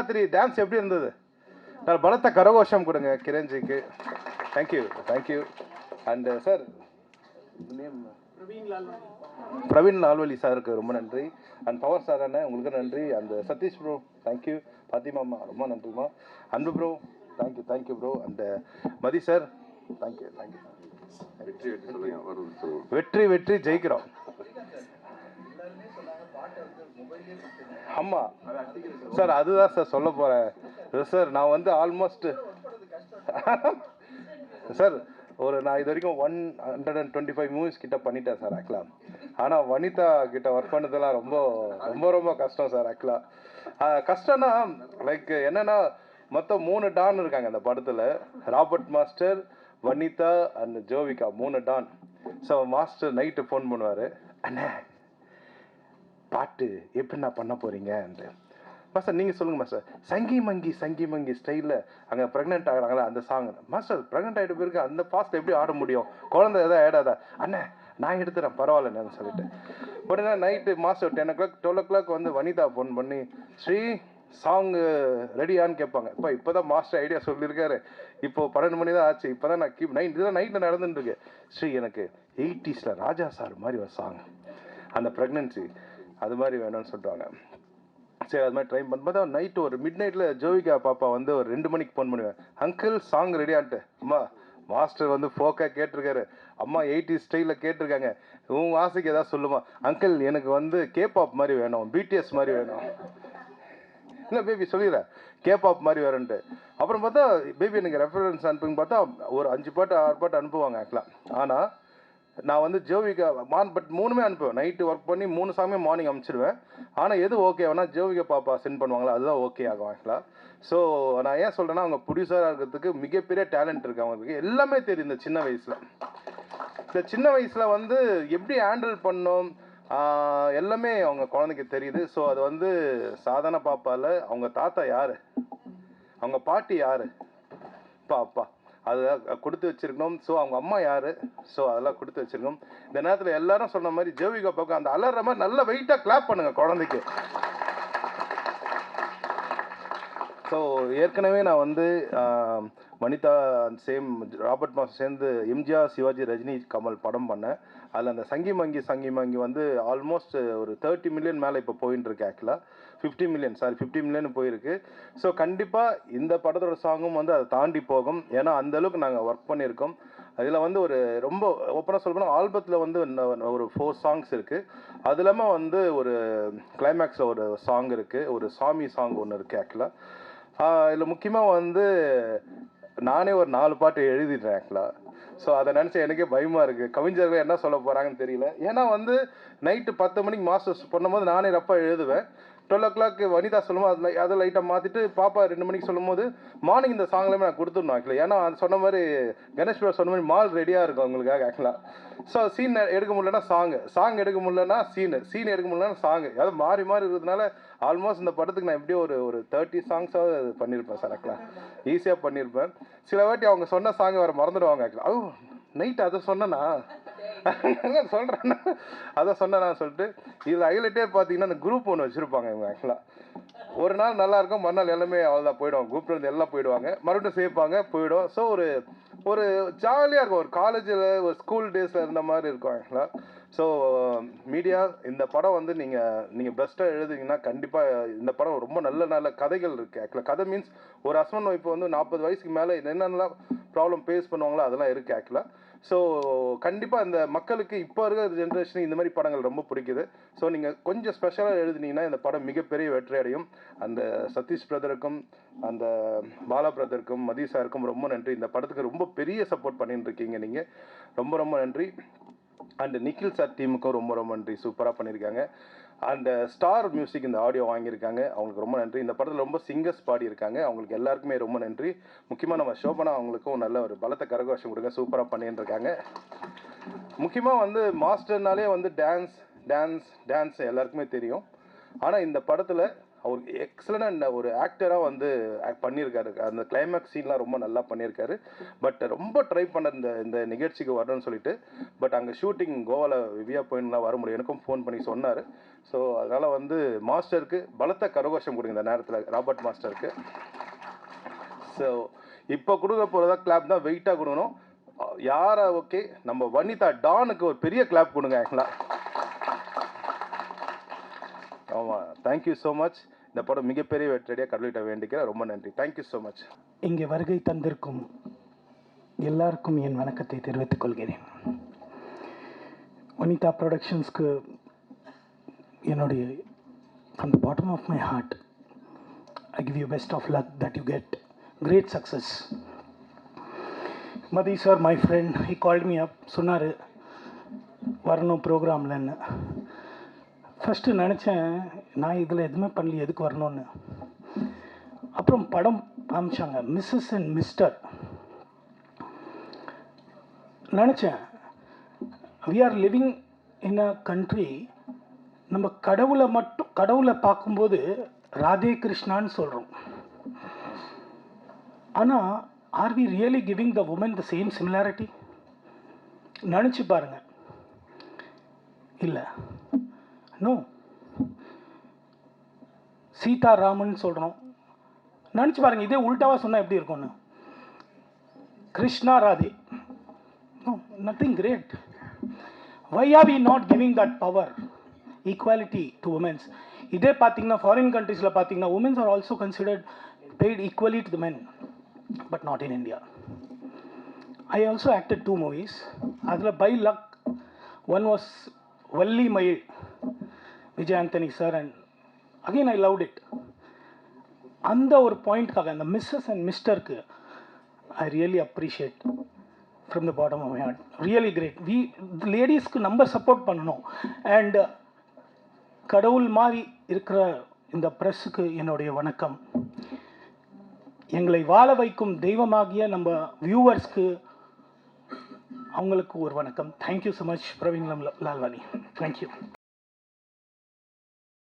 Shivaratri dance எப்படி இருந்தது? Sir பலத்த கரகோஷம் கொடுங்க கிரண்ஜிக்கு. Thank you thank you and sir name Praveen Lalvali சாருக்கு ரொம்ப நன்றி. அண்ட் பவர் சார் அண்ணன் உங்களுக்கு நன்றி. அந்த சதீஷ் ப்ரோ தேங்க்யூ பாத்திமாம்மா ரொம்ப நன்றிம்மா. அன்பு bro thank you thank you bro and Mathi sir thank you thank you வெற்றி வெற்றி ஜெயிக்கிறோம். ஆமாம் சார் அதுதான் சார் சொல்ல போகிறேன் சார் நான் வந்து ஆல்மோஸ்ட் சார் ஒரு நான் இது வரைக்கும் one hundred and twenty five movies கிட்ட பண்ணிட்டேன் சார் ஆக்சுவலா ஆனால் வனிதா கிட்ட ஒர்க் பண்ணதெல்லாம் ரொம்ப ரொம்ப ரொம்ப கஷ்டம் சார் ஆக்சுவலா கஷ்டம்னா லைக் என்னன்னா மொத்தம் மூணு டான் இருக்காங்க அந்த படத்தில். Robert master Vanitha and Jovika மூணு don. So master night phone பண்ணுவார். அண்ணே பாட்டு எப்படி நான் பண்ண போறீங்கன்ட்டு. மாஸ்டர் நீங்கள் சொல்லுங்கள் மாஸ்டர் சங்கி மங்கி சங்கி மங்கி ஸ்டைலில் அங்கே ப்ரெக்னென்ட் ஆகிறாங்களா அந்த சாங் மாஸ்டர் ப்ரெக்னென்ட் ஆகிட்ட பிறகு அந்த பாஸ்ட் எப்படி ஆட முடியும்? குழந்தை எதாவது ஆடாதா அண்ணே நான் எடுத்துறேன் பரவாயில்லன்னு சொல்லிட்டு. உடனே night master ten o'clock twelve o'clock வந்து வனிதா ஃபோன் பண்ணி ஸ்ரீ சாங் ரெடியான்னு கேட்பாங்க. இப்போ இப்போ தான் மாஸ்டர் ஐடியா சொல்லியிருக்காரு. இப்போ பன்னெண்டு மணி தான் ஆச்சு. இப்போ தான் நான் கீப் நைட் இதெல்லாம் நைட்டில் நடந்துட்டுருக்கு. ஸ்ரீ எனக்கு எயிட்டிஸில் ராஜா சார் மாதிரி ஒரு சாங் அந்த ப்ரெக்னென்சி அது மாதிரி வேணும்னு சொல்கிறாங்க சரி அது மாதிரி ட்ரை பண்ணும்போது நைட்டு ஒரு மிட் நைட்டில் ஜோவிகா பாப்பா வந்து ஒரு ரெண்டு மணிக்கு ஃபோன் பண்ணுவேன் அங்கிள் சாங் ரெடியான்ட்டு அம்மா மாஸ்டர் வந்து ஃபோக்காக கேட்டிருக்காரு. அம்மா எயிட்டி ஸ்டைலில் கேட்டிருக்காங்க. உன் ஆசைக்கு ஏதாவது சொல்லுமா? அங்கிள் எனக்கு வந்து கேபாப் மாதிரி வேணும். பிடிஎஸ் மாதிரி வேணும். இல்லை பேபி சொல்லிடுறேன் கேபாப் மாதிரி வரேன்ட்டு அப்புறம் பார்த்தா பேபி எனக்கு ரெஃபரன்ஸ் அனுப்புங்க பார்த்தா ஒரு அஞ்சு பாட்டு ஆறு பாட்டு அனுப்புவாங்க ஆக்சுவலாக ஆனால் நான் வந்து ஜோவிகா மான் பட் மூணுமே அனுப்புவேன். நைட்டு ஒர்க் பண்ணி மூணு சாமியும் மார்னிங் அனுப்பிச்சிடுவேன் ஆனால் எது ஓகே வேணா ஜோவிகா பாப்பா சென்ட் பண்ணுவாங்களா அதுதான் ஓகே ஆகும் ஆக்சுவலாக ஸோ நான் ஏன் சொல்கிறேன்னா அவங்க ப்ரொடியூசராக இருக்கிறதுக்கு மிகப்பெரிய டேலண்ட் இருக்குது அவங்களுக்கு. எல்லாமே தெரியும் இந்த சின்ன வயசில். இந்த சின்ன வயசில் வந்து எப்படி ஹேண்டில் பண்ணோம் எல்லாமே அவங்க குழந்தைக்கு தெரியுது. ஸோ அது வந்து சாதாரண பாப்பாவில் அவங்க தாத்தா யார்? அவங்க பாட்டி யார்? பாப்பா. அதை கொடுத்து வச்சிருக்கணும். ஸோ அவங்க அம்மா யாரு? ஸோ அதெல்லாம் கொடுத்து வச்சிருக்கணும். இந்த நேரத்தில் எல்லாரும் சொன்ன மாதிரி ஜோவிகா பக்கம் அந்த அலற மாதிரி நல்லா வெயிட்டாக கிளாப் பண்ணுங்க குழந்தைக்கு. ஸோ ஏற்கனவே நான் வந்து வனிதா சேம் ராபர்ட் மாஸ் சேர்ந்து எம்ஜிஆர் சிவாஜி ரஜினி கமல் படம் பண்ணேன். அதில் அந்த சங்கி மங்கி சங்கி மங்கி வந்து ஆல்மோஸ்ட் ஒரு தேர்ட்டி மில்லியன் மேலே இப்போ போயின்னு இருக்கு ஆக்சுவலாக fifty million sorry fifty million போயிருக்கு. ஸோ கண்டிப்பாக இந்த படத்தோட சாங்கும் வந்து அதை தாண்டி போகும். ஏன்னா அந்த அளவுக்கு நாங்கள் ஒர்க் பண்ணியிருக்கோம். அதில் வந்து ஒரு ரொம்ப ஓப்பனாக சொல்லணும் ஆல்பத்தில் வந்து ஒரு ஃபோர் சாங்ஸ் இருக்குது அது இல்லாமல் வந்து ஒரு கிளைமேக்ஸில் ஒரு சாங் இருக்குது ஒரு சாமி சாங் ஒன்று இருக்குது ஆக்சுவலாக இதில் முக்கியமாக வந்து நானே ஒரு நாலு பாட்டு எழுதிட்டேன் ஆக்சுவலாக ஸோ அதை நினச்சி எனக்கே பயமாக இருக்குது கவிஞர்கள் என்ன சொல்ல போகிறாங்கன்னு தெரியல. ஏன்னா வந்து நைட்டு பத்து மணிக்கு மாஸ்டர்ஸ் பண்ணும்போது நானே ரப்பாக எழுதுவேன். டுவெல் ஓ கிளாக் வனிதா சொல்லும்போது அதில் அதை லைட்டாக மாற்றிட்டு பாப்பா ரெண்டு மணிக்கு சொல்லும்போது மார்னிங் இந்த சாங்லேயுமே நான் கொடுத்துடணும் ஆக்சுவலாக ஏன்னா அது சொன்ன மாதிரி கணேஷ் பிரா சொன்ன மாதிரி மால் ரெடியாக இருக்கும் அவங்களுக்காக ஆக்சுவலாக ஸோ சீன் எடுக்க முடியலன்னா சாங் சாங் எடுக்க முடியலன்னா சீனு சீன் எடுக்க முடியலன்னா சாங் அதாவது மாறி மாறி இருக்கிறதுனால ஆல்மோஸ்ட் இந்த படத்துக்கு நான் எப்படியும் ஒரு ஒரு தேர்ட்டி சாங்ஸாவது பண்ணியிருப்பேன் சார் ஆக்சுவலாக ஈஸியாக பண்ணியிருப்பேன் சில வாட்டி அவங்க சொன்ன சாங் வேறு மறந்துடுவாங்க ஆக்சுவலாக ஓ நைட் அதை சொன்னேன்னா சொல்கிறேன்னா அதை சொன்னேனா சொல்லிட்டு இதில் ஹைலைட்டே பார்த்தீங்கன்னா அந்த குரூப் ஒன்று வச்சுருப்பாங்க இவங்க ஆக்சுவலாக ஒரு நாள் நல்லா இருக்கும் மறுநாள் எல்லாமே அவ்வளோதான் போயிடுவாங்க குரூப்லேருந்து எல்லாம் போயிடுவாங்க. மறுபடியும் சேர்ப்பாங்க போயிடும். ஸோ ஒரு ஒரு ஜாலியாக இருக்கும். ஒரு காலேஜில் ஒரு ஸ்கூல் டேஸில் இருந்த மாதிரி இருக்கும் ஆக்சுவலாக ஸோ மீடியா இந்த படம் வந்து நீங்கள் நீங்கள் பெஸ்ட்டாக எழுதுங்கன்னா கண்டிப்பாக இந்த படம் ரொம்ப நல்ல நல்ல கதைகள் இருக்குது ஆக்சுவலாக கதை மீன்ஸ் ஒரு ஹஸ்பண்ட் ஒய்ஃப் வந்து நாற்பது வயசுக்கு மேலே என்னென்னலாம் ப்ராப்ளம் ஃபேஸ் பண்ணுவாங்களோ அதெல்லாம் இருக்குது ஆக்சுவலாக ஸோ கண்டிப்பாக அந்த மக்களுக்கு இப்போ இருக்கிற ஜென்ரேஷன் இந்த மாதிரி படங்கள் ரொம்ப பிடிக்குது. ஸோ நீங்கள் கொஞ்சம் ஸ்பெஷலாக எழுதுனீங்கன்னா இந்த படம் மிகப்பெரிய வெற்றி அடையும். அந்த சதீஷ் பிரதருக்கும் அந்த பாலா பிரதருக்கும் மதிசாருக்கும் ரொம்ப நன்றி. இந்த படத்துக்கு ரொம்ப பெரிய சப்போர்ட் பண்ணிட்டு இருக்கீங்க நீங்கள் ரொம்ப ரொம்ப நன்றி. அண்ட் நிக்கில் சார் டீமுக்கும் ரொம்ப ரொம்ப நன்றி. சூப்பராக பண்ணியிருக்காங்க அண்ட் ஸ்டார் மியூசிக் இந்த ஆடியோ வாங்கியிருக்காங்க. அவங்களுக்கு ரொம்ப நன்றி. இந்த படத்தில் ரொம்ப சிங்கர்ஸ் பாடியிருக்காங்க. அவங்களுக்கு எல்லாருக்குமே ரொம்ப நன்றி. முக்கியமாக நம்ம ஷோபனா அவங்களுக்கும் நல்ல ஒரு பலத்த கரகோஷம் கொடுங்க. சூப்பராக பண்ணிட்டு இருக்காங்க முக்கியமாக வந்து மாஸ்டர்னாலே வந்து டான்ஸ் டான்ஸ் டான்ஸ் எல்லாருக்குமே தெரியும். ஆனால் இந்த படத்தில் அவர் எக்ஸலண்ட் ஒரு ஆக்டராக வந்து பண்ணியிருக்காரு. அந்த கிளைமேக்ஸ் சீன்லாம் ரொம்ப நல்லா பண்ணியிருக்காரு. பட் ரொம்ப ட்ரை பண்ண இந்த இந்த நிகழ்ச்சிக்கு வரணும்னு சொல்லிட்டு பட் அங்கே ஷூட்டிங் கோவாவில் விவியா போயின்லாம் வர முடியும் எனக்கும் ஃபோன் பண்ணி சொன்னார். ஸோ அதனால் வந்து மாஸ்டருக்கு பலத்த கரகோஷம் கொடுங்க இந்த நேரத்தில் ராபர்ட் மாஸ்டருக்கு. ஸோ இப்போ கொடுக்க போகிறதா கிளாப் தான் வெயிட்டாக கொடுக்கணும். யாரை ஓகே நம்ம வனிதா டானுக்கு ஒரு பெரிய கிளாப் கொடுங்க ஆக்சுவலாக ஆமாம் தேங்க்யூ ஸோ மச் இந்த படம் மிகப்பெரிய வெற்றியடியாக கடலிட்ட வேண்டிக்கிறேன். ரொம்ப நன்றி. தேங்க்யூ ஸோ மச் இங்கே வருகை தந்திருக்கும் எல்லாருக்கும் என் வணக்கத்தை தெரிவித்துக் கொள்கிறேன். வனிதா ப்ரொடக்ஷன்ஸ்க்கு என்னுடைய from the bottom of my heart I give you best of luck that you get great success Mathi sir my friend he called me up சொன்னார் வரணும் ப்ரோக்ராம்லன்னு ஃபஸ்ட்டு நினச்சேன் நான் இதில் எதுவுமே பண்ணல எதுக்கு வரணும்னு. அப்புறம் படம் காமிச்சாங்க மிஸ்ஸஸ் அண்ட் மிஸ்டர் நினச்சேன் we are living in a country நம்ம கடவுளை மட்டும் கடவுளை பார்க்கும்போது ராதே கிருஷ்ணான்னு சொல்கிறோம் ஆனால் are we really giving the women the same similarity நினச்சி பாருங்க. இல்லை. நோ சீதா ராமன் சொல்கிறோம் நினச்சி பாருங்க இதே உல்ட்டாவாக சொன்னால் எப்படி இருக்கும்னு. Krishna Radhe. No nothing great why are we not giving that power equality to womens இதே பார்த்தீங்கன்னா ஃபாரின் கண்ட்ரீஸில் பார்த்தீங்கன்னா womens are also considered paid equally to the men but not in India I also acted two movies அதில் by luck one was Valli Mayil Vijay Antony sir and again I loved it அந்த ஒரு பாயிண்ட்காக அந்த Mrs and மிஸ்டருக்கு I really appreciate from the bottom of heart really great we லேடிஸ்க்கு நம்ம support பண்ணணும். And கடவுள் மாதிரி இருக்கிற இந்த ப்ரெஸ்ஸுக்கு என்னுடைய வணக்கம். எங்களை வாழ வைக்கும் தெய்வமாகிய நம்ம வியூவர்ஸ்க்கு அவங்களுக்கு ஒரு வணக்கம். தேங்க்யூ ஸோ மச் பிரவீன் லம் லால்வானி தேங்க்யூ